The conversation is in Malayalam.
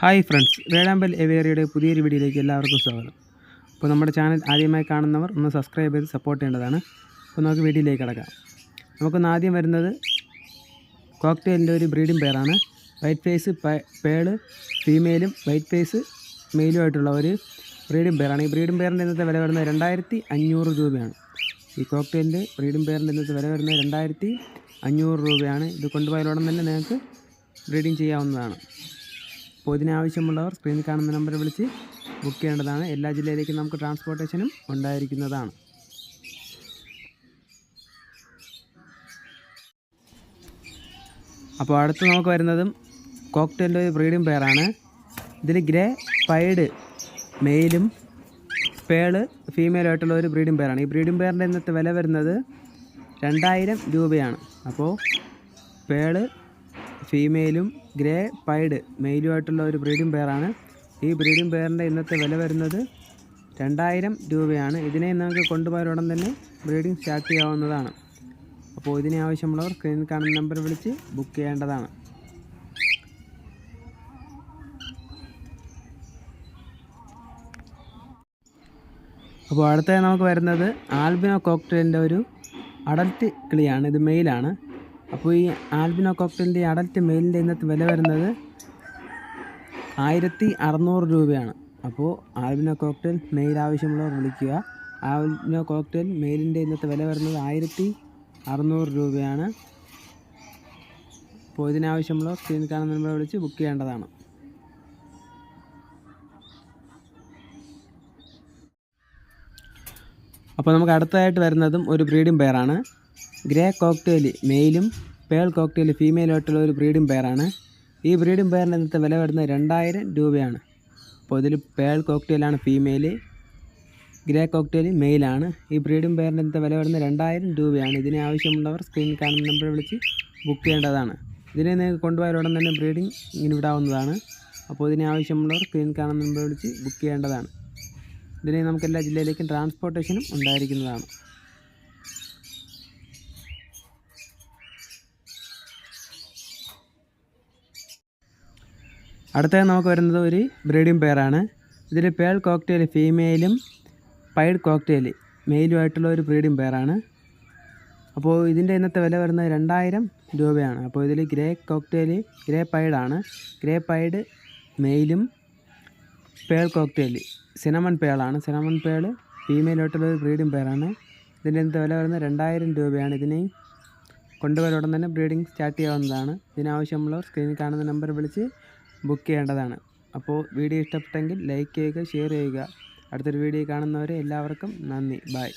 ഹായ് ഫ്രണ്ട്സ് വേഴാമ്പൽ എവേറിയുടെ പുതിയൊരു വീഡിയോയിലേക്ക് എല്ലാവർക്കും സ്വാഗതം. അപ്പോൾ നമ്മുടെ ചാനൽ ആദ്യമായി കാണുന്നവർ ഒന്ന് സബ്സ്ക്രൈബ് ചെയ്ത് സപ്പോർട്ട് ചെയ്യേണ്ടതാണ്. അപ്പോൾ നമുക്ക് വീഡിയോയിലേക്ക് കിടക്കാം. നമുക്കൊന്ന് ആദ്യം വരുന്നത് കോക്ടെയിലിന്റെ ഒരു ബ്രീഡിംഗ് പെയറാണ് വൈറ്റ് ഫേസ് പേൾ ഫീമെയിലും വൈറ്റ് ഫേസ് മെയിലുമായിട്ടുള്ള ഒരു ബ്രീഡിംഗ് പെയറാണ് ഈ ബ്രീഡിംഗ് പെയറിന്റെ ഇന്നത്തെ വില വരുന്നത് രണ്ടായിരത്തി അഞ്ഞൂറ് രൂപയാണ്. ഈ കോക്ടെയിലിന്റെ ബ്രീഡിംഗ് പെയറിന്റെ ഇന്നത്തെ വില വരുന്നത് രണ്ടായിരത്തി അഞ്ഞൂറ് രൂപയാണ്. ഇത് കൊണ്ടുപോയാലുടൻ തന്നെ നിങ്ങൾക്ക് ബ്രീഡിംഗ് ചെയ്യാവുന്നതാണ്. അപ്പോൾ ഇതിനാവശ്യമുള്ളവർ സ്ക്രീനിൽ കാണുന്ന നമ്പർ വിളിച്ച് ബുക്ക് ചെയ്യേണ്ടതാണ്. എല്ലാ ജില്ലയിലേക്കും നമുക്ക് ട്രാൻസ്പോർട്ടേഷനും ഉണ്ടായിരിക്കുന്നതാണ്. അപ്പോൾ അടുത്ത് നമുക്ക് വരുന്നതും കോക്ടെയിലിന്റെ ഒരു ബ്രീഡിംഗ് പെയറാണ് ഇതിൽ ഗ്രേ പൈഡ് മെയിലും പേൾ ഫീമെയിലായിട്ടുള്ള ഒരു ബ്രീഡിംഗ് പെയറാണ് ഈ ബ്രീഡിംഗ് പെയറിന്റെ ഇന്നത്തെ വില വരുന്നത് രണ്ടായിരം രൂപയാണ്. അപ്പോൾ പേൾ ഫീമെയിലും ഗ്രേ പൈഡ് മെയിലുമായിട്ടുള്ള ഒരു ബ്രീഡിംഗ് പെയറാണ്. ഈ ബ്രീഡിംഗ് പെയറിന്റെ ഇന്നത്തെ വില വരുന്നത് രണ്ടായിരം രൂപയാണ്. ഇതിനെ നമുക്ക് കൊണ്ടുപോയ ഉടൻ തന്നെ ബ്രീഡിംഗ് സ്റ്റാർട്ട് ചെയ്യാവുന്നതാണ്. അപ്പോൾ ഇതിനെ ആവശ്യമുള്ളവർ സ്ക്രീനിൽ കാണുന്ന നമ്പർ വിളിച്ച് ബുക്ക് ചെയ്യേണ്ടതാണ്. അപ്പോൾ അടുത്ത നമുക്ക് വരുന്നത് ആൽബിനോ കോക്ടെയിലിന്റെ ഒരു അഡൽറ്റ് കിളിയാണ്. ഇത് മെയിലാണ്. അപ്പോൾ ഈ ആൽബിനോ കോക്ടെയിലിന്റെ അഡൽറ്റ് മെയിലിന്റെ ഇന്നത്തെ വില വരുന്നത് ആയിരത്തി അറുന്നൂറ് രൂപയാണ്. അപ്പോൾ ആൽബിനോ കോക്ടെയിൽ മെയിൽ ആവശ്യമുള്ളവർ വിളിക്കുക. ആൽബിനോ കോക്ടെയിൽ മെയിലിന്റെ ഇന്നത്തെ വില വരുന്നത് ആയിരത്തി അറുന്നൂറ് രൂപയാണ്. അപ്പോൾ ഇതിനാവശ്യമുള്ളവർ സ്ക്രീൻ കാണുന്ന നമ്പർ വിളിച്ച് ബുക്ക് ചെയ്യേണ്ടതാണ്. അപ്പോൾ നമുക്ക് അടുത്തതായിട്ട് വരുന്നതും ഒരു ബ്രീഡിംഗ് പെയറാണ്. ഗ്രേ കോക്ടെയിൽ മെയിലും പേൾ കോക്ടെയിൽ ഫീമെയിലായിട്ടുള്ള ഒരു ബ്രീഡിംഗ് പെയറാണ്. ഈ ബ്രീഡിംഗ് പെയറിന്റെ ഇന്നത്തെ വില വരുന്നത് രണ്ടായിരം രൂപയാണ്. അപ്പോൾ ഇതിൽ പേൾ കോക്ടെയിലാണ് ഫീമെയിൽ ഗ്രേ കോക്ടെയിൽ മെയിലാണ്. ഈ ബ്രീഡിംഗ് പെയറിന്റെ ഇന്നത്തെ വില വരുന്നത് രണ്ടായിരം രൂപയാണ്. ഇതിന് ആവശ്യമുള്ളവർ സ്ക്രീനിൽ കാണുന്ന നമ്പർ വിളിച്ച് ബുക്ക് ചെയ്യേണ്ടതാണ്. ഇതിനെ നിങ്ങൾക്ക് കൊണ്ടുപോയാൽ ഉടൻ തന്നെ ബ്രീഡിംഗ് ഇങ്ങനെ വിടാവുന്നതാണ്. അപ്പോൾ ഇതിന് ആവശ്യമുള്ളവർ സ്ക്രീനിൽ കാണുന്ന നമ്പർ വിളിച്ച് ബുക്ക് ചെയ്യേണ്ടതാണ്. ഇതിനെ നമുക്ക് എല്ലാ ജില്ലയിലേക്കും ട്രാൻസ്പോർട്ടേഷനും ഉണ്ടായിരിക്കുന്നതാണ്. അടുത്തത് നമുക്ക് വരുന്നത് ഒരു ബ്രീഡിംഗ് പെയറാണ് ഇതിൽ പേൾ കോക്ടെയിൽ ഫീമെയിലും പൈഡ് കോക്ടെയിൽ മെയിലുമായിട്ടുള്ള ഒരു ബ്രീഡിംഗ് പെയറാണ് അപ്പോൾ ഇതിന്റെ ഇന്നത്തെ വില വരുന്നത് രണ്ടായിരം രൂപയാണ്. അപ്പോൾ ഇതിൽ ഗ്രേ കോക്ടെയിൽ ഗ്രേ പൈഡാണ് ഗ്രേ പൈഡ് മെയിലും പേൾ കോക്ടെയിൽ സിനമൺ പേളാണ് സിനമൺ പേൾ ഫീമെയിലായിട്ടുള്ള ഒരു ബ്രീഡിംഗ് പെയറാണ് ഇതിന്റെ ഇന്നത്തെ വില വരുന്നത് രണ്ടായിരം രൂപയാണ്. ഇതിനെ കൊണ്ടുവരാൻ ഉടൻ തന്നെ ബ്രീഡിംഗ് സ്റ്റാർട്ട് ചെയ്യാവുന്നതാണ്. ഇതിനാവശ്യമുള്ളവർ സ്ക്രീനിൽ കാണുന്ന നമ്പർ വിളിച്ച് ബുക്ക് ചെയ്യേണ്ടതാണ്. അപ്പോൾ വീഡിയോ ഇഷ്ടപ്പെട്ടെങ്കിൽ ലൈക്ക് ചെയ്യുക ഷെയർ ചെയ്യുക. അടുത്തൊരു വീഡിയോ കാണുന്നവരെ എല്ലാവർക്കും നന്ദി. ബൈ